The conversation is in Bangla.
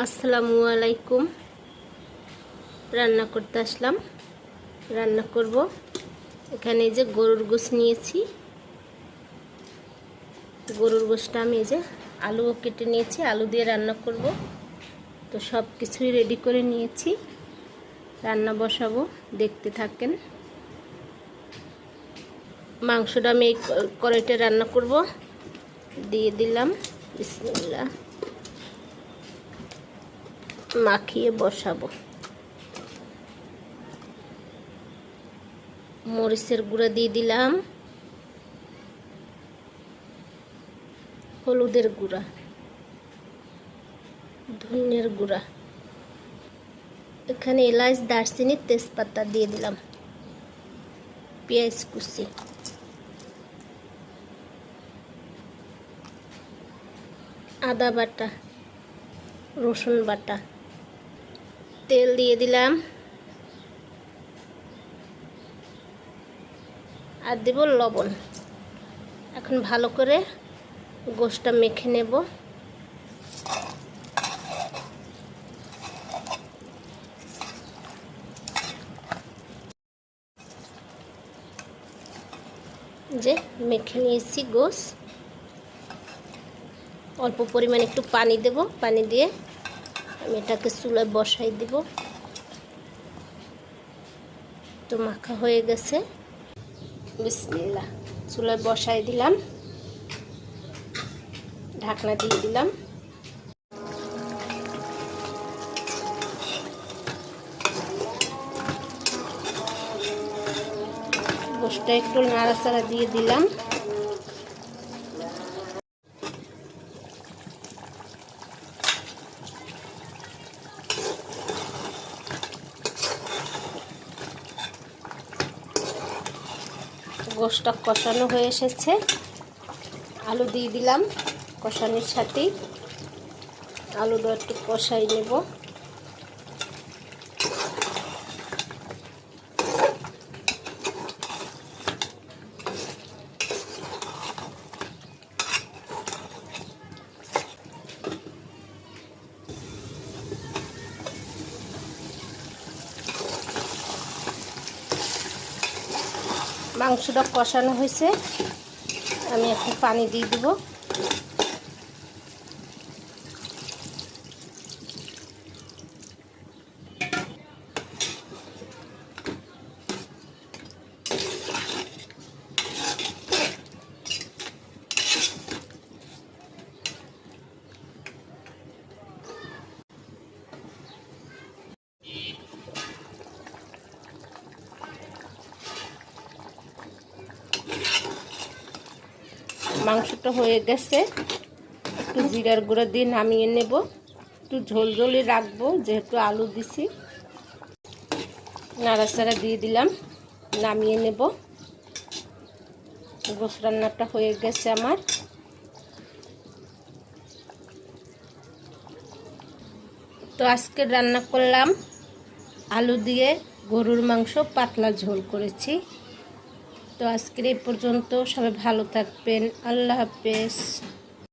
আসসালামু আলাইকুম। রান্না করতে আসলাম। রান্না করব। এখানে যে গরুর গোশ নিয়েছি। গরুর গোশটা আমি এই যে আলুও কেটে নিয়েছি, আলু দিয়ে রান্না করব। তো সব কিছুই রেডি করে নিয়েছি। রান্না বসাবো, দেখতে থাকেন। মাংসটা আমি এই কড়াইতে রান্না করব। দিয়ে দিলাম। বিসমিল্লাহ। মাখিয়ে বসাবো। মরিচের গুঁড়া দিয়ে দিলাম। হলুদের গুঁড়া। ধনের গুঁড়া। এখানে এলাচ, দারচিনি, তেজপাতা দিয়ে দিলাম। পেঁয়াজ কুচি। আদা বাটা, রসুন বাটা। তেল দিয়ে দিলাম। আর দেব লবণ। এখন ভালো করে গোশটা মেখে নেব। যে মেখে নিয়েছি গোশ। অল্প পরিমাণে একটু পানি দেব। পানি দিয়ে আমি এটাকে চুলায় বসাই দিব। তো মাখা হয়ে গেছে। বিসমিল্লা চুলায় বসাই দিলাম। ঢাকনা দিয়ে দিলাম। গোষ্ঠটা একটু নাড়াচাড়া দিয়ে দিলাম। গোষ্ঠটা কষানো হয়ে এসেছে। আলু দিয়ে দিলাম কষানোর সাথেই আলুটা একটু কষাই নেব। মাংসটা কষানো হয়েছে। আমি এখন পানি দিয়ে দিব। মাংসটা হয়ে গেছে। একটু জিরার গুঁড়ো দিয়ে নামিয়ে নেব। একটু ঝোল ঝোলই রাখব, যেহেতু আলু দিছি। নাড়াচাড়া দিয়ে দিলাম, নামিয়ে নেব। গোস রান্নাটা হয়ে গেছে আমার। তো আজকে রান্না করলাম আলু দিয়ে গরুর মাংস, পাতলা ঝোল করেছি। তো আজকের এই পর্যন্ত সবাই ভালো থাকবেন। আল্লাহ হাফেজ।